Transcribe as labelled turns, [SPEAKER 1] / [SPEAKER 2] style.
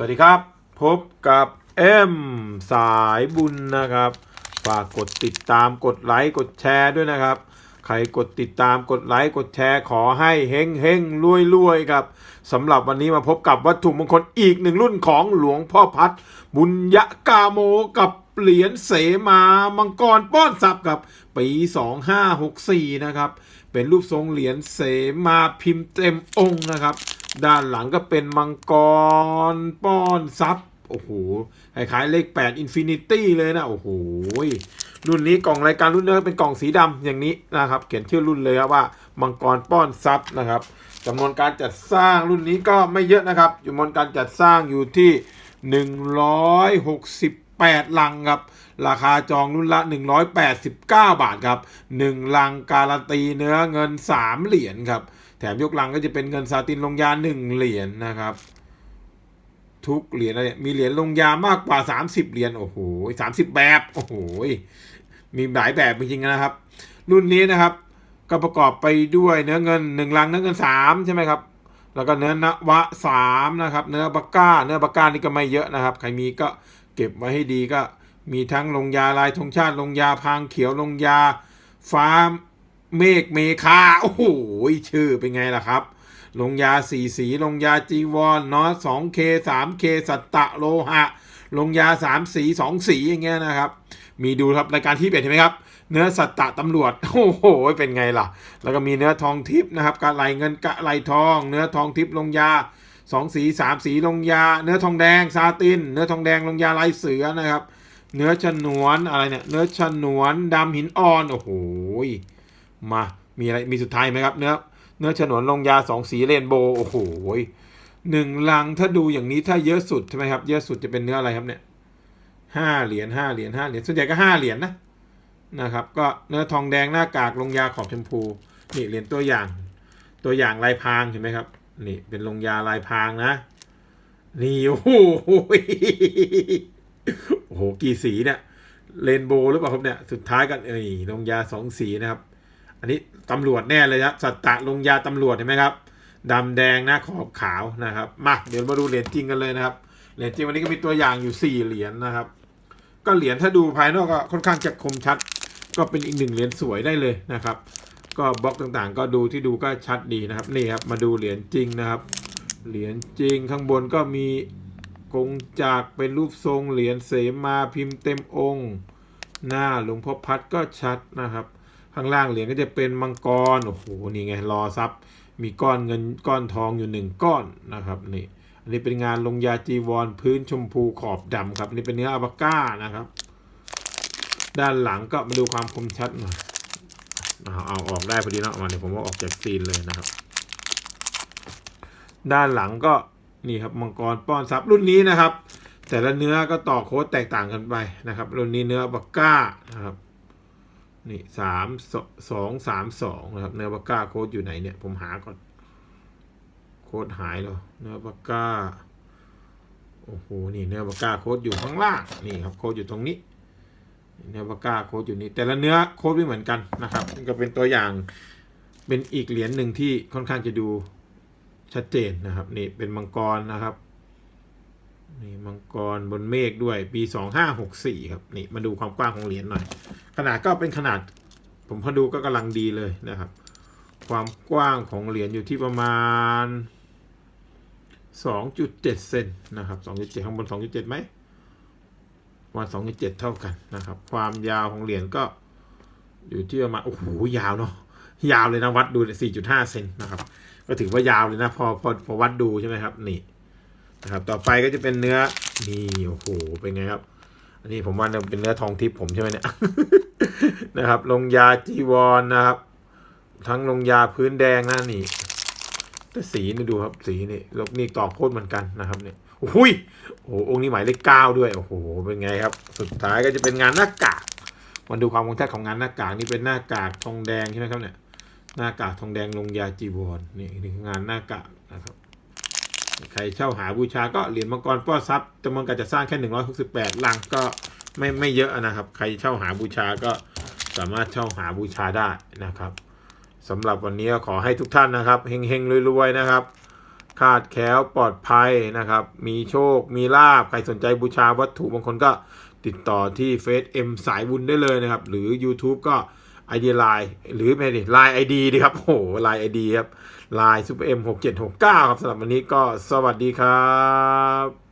[SPEAKER 1] สวัสดีครับ พบกับเอ็มสายบุญนะครับ ฝากกดติดตามกดไลค์กดแชร์ด้วยนะครับ ใครกดติดตามกดไลค์กดแชร์ขอให้เฮงเฮงรวยรวยครับสำหรับวันนี้มาพบกับวัตถุมงคลอีกหนึ่งรุ่นของหลวงพ่อพัด บุญยะกาโมกับเหรียญเสมามังกรป้อนทรัพย์ครับปี 2564 นะครับ เป็นรูปทรงเหรียญเสมาพิมพ์เต็มองค์นะครับ ด้านหลังก็เป็นมังกรป้อนซับโอ้โหคล้ายๆเลข 8 Infinity เลยนะ โอ้โห รุ่นนี้กล่องรายการรุ่นเนื้เป็นกล่องสีดำอย่างนี้นะครับ เขียนชื่อรุ่นเลยครับว่า มังกรป้อนซับนะครับจำนวนการจัดสร้างรุ่นนี้ก็ไม่เยอะนะครับจำนวนการจัดสร้างอยู่ที่ 168 ลังครับ ราคาจองรุ่นละ 189 บาทครับ 1 ลังการันตีเนื้อเงิน 3 เหรียญครับ แถมยกลังก็จะเป็นเงินซาตินลงยา1เหรียญนะครับ ทุกเหรียญเลยมีเหรียญลงยามากกว่า30เหรียญโอ้โห30แบบโอ้โหมีหลายแบบจริงๆนะครับ รุ่นนี้นะครับ ก็ประกอบไปด้วยเนื้อเงิน1ลังเนื้อเงิน3ใช่ไหมครับแล้วก็เนื้อนวะสามนะครับ เนื้อบักก้า เนื้อบักก้านี่ก็ไม่เยอะนะครับ ใครมีก็เก็บไว้ให้ดีก็มีทั้งลงยาลายธงชาติลงยาพางเขียวลงยาฟ้า เมฆเมคาโอ้โหชื่อเป็นไงล่ะครับ ลงยาสีสีลงยาจีวรเนาะสองเคสามเคสัตตะโลหะ ลงยาสามสีสองสีอย่างเงี้ยนะครับ มีดูครับรายการที่เบ็ดเห็นไหมครับ เนื้อสัตตะตำรวจโอ้โหเป็นไงล่ะ แล้วก็มีเนื้อทองทิพย์นะครับกะไหลเงินกะไหลทอง เนื้อทองทิพย์ลงยาสองสีสามสีลงยา เนื้อทองแดงซาติน เนื้อทองแดงลงยาลายเสือนะครับ เนื้อฉนวนอะไรเนี่ยเนื้อฉนวนดำหินอ่อนโอ้โห มา มีอะไร มีสุดท้ายไหมครับ เนื้อ เนื้อฉนวนลงยาสองสีเรนโบว์โอ้โหหนึ่งลังถ้าดูอย่างนี้ถ้าเยอะสุดใช่ไหมครับ เยอะสุดจะเป็นเนื้ออะไรครับเนี่ยห้าเหรียญห้าเหรียญห้าเหรียญ ส่วนใหญ่ก็ห้าเหรียญนะนะครับ ก็เนื้อทองแดงหน้ากากลงยาขอบชมพู นี่เหรียญตัวอย่าง ตัวอย่างลายพรางเห็นไหมครับ นี่เป็นลงยาลายพรางนะ นี่โอ้โหโอ้โห กี่สีเนี่ยเรนโบว์หรือเปล่าครับเนี่ย สุดท้ายกันเอ้ยลงยาสองสีนะครับ อันนี้ตำรวจแน่เลยครับสัตตะลงยาตำรวจเห็นไหมครับดำแดงหน้าขอบขาวนะครับมาเดี๋ยวมาดูเหรียญจริงกันเลยนะครับเหรียญจริงวันนี้ก็มีตัวอย่างอยู่สี่เหรียญนะครับ ก็เหรียญถ้าดูภายนอกก็ค่อนข้างจะคมชัด ก็เป็นอีกหนึ่งเหรียญสวยได้เลยนะครับ ก็บล็อกต่างๆ ก็ดูที่ดูก็ชัดดีนะครับนี่ครับมาดูเหรียญจริงนะครับ เหรียญจริงข้างบนก็มีกงจากเป็นรูปทรงเหรียญเสมาพิมพ์เต็มองค์ หน้าหลวงพ่อพัดก็ชัดนะครับ ข้างล่างเหรียญก็จะเป็นมังกรโอ้โหนี่ไงรอซับมีก้อนเงินก้อนทองอยู่หนึ่งก้อนนะครับนี่อันนี้เป็นงานลงยาจีวรพื้นชมพูขอบดำครับนนี่เป็นเนื้ออาบาก้านะครับ ด้านหลังก็มาดูความคมชัดหน่อยเอาเอาออกได้พอดีเนาะมาเดี๋ยผมว่าออกจากซีนเลยนะครับ ด้านหลังก็นี่ครับมังกรป้อนซับรุ่นนี้นะครับ แต่ละเนื้อก็ต่อโค้ดแตกต่างกันไปนะครับ รุ่นนี้เนื้อบักก้านะครับ นี่สามสองสามสองนะครับเนื้อบักก้าโค้ดอยู่ไหนเนี่ย ผมหาก่อน โค้ดหายแล้วเนื้อบักก้าโอ้โหนี่เนื้อบักก้าโค้ดอยู่ข้างล่างนี่ครับโค้ดอยู่ตรงนี้ เนื้อบักก้าโค้ดอยู่นี่แต่ละเนื้อโค้ดไม่เหมือนกันนะครับก็เป็นตัวอย่างเป็นอีกเหรียญหนึ่งที่ค่อนข้างจะดูชัดเจนนะครับ นี่เป็นมังกรนะครับนี่มังกรบนเมฆด้วยปี2564ครับนี่มาดูความกว้างของเหรียญหน่อย ขนาดก็เป็นขนาด ผมพอดูก็กำลังดีเลยนะครับ ความกว้างของเหรียญอยู่ที่ประมาณ 2.7 เซนนะครับ2.7ข้างบน 2.7ไหมประมาณ2.7 เท่ากันนะครับ ความยาวของเหรียญก็อยู่ที่ประมาณโอ้โหยาวเนาะยาวเลยนะวัดดูเนี่ย4.5 เซนนะครับ ก็ถือว่ายาวเลยนะพอพอพอวัดดูใช่ไหมครับนี่นะครับ ต่อไปก็จะเป็นเนื้อนี่โอ้โหเป็นไงครับ อันนี้ผมว่าเป็นเนื้อทองทิพย์ผมใช่ไหมเนี่ย นะครับลงยาจีวรนนะครับ ทั้งลงยาพื้นแดงนะนี่แต่สีนี่ดูครับสีนี่ล้วนี่ต่อโคตรเหมือนกันนะครับเนี่ยโอ้ยโอ้โองค์นี้หมายเลขเก้าด้วยโอ้โหเป็นไงครับ สุดท้ายก็จะเป็นงานหน้ากากมาดูความคงแท้ของงานหน้ากากนี่เป็นหน้ากากทองแดงใช่ไหมครับเนี่ยหน้ากากทองแดงลงยาจีวรนี่นี่คืองานหน้ากากนะครับ ใครเช่าหาบูชาก็เหรียญมังกรป้อทรัพย์จำนวนการจะสร้างแค่ 168 ลังก็ไม่ไม่เยอะนะครับ ใครเช่าหาบูชาก็สามารถเช่าหาบูชาได้นะครับสำหรับวันนี้ขอให้ทุกท่านนะครับเฮงๆรวยๆนะครับคาดแคล้วปลอดภัยนะครับ มีโชค มีลาบ ใครสนใจบูชาวัตถุมงคลก็ติดต่อที่เฟซเอ็มสายบุญได้เลยนะครับ หรือ YouTube ก็ ไอเดียไลน์หรือไม่ดิไลน์ไอดีดีครับ โอ้ไลน์ไอดีครับไลน์ซูเปอร์เอ็มหกเจ็ดหกเก้าครับสำหรับวันนี้ก็สวัสดีครับ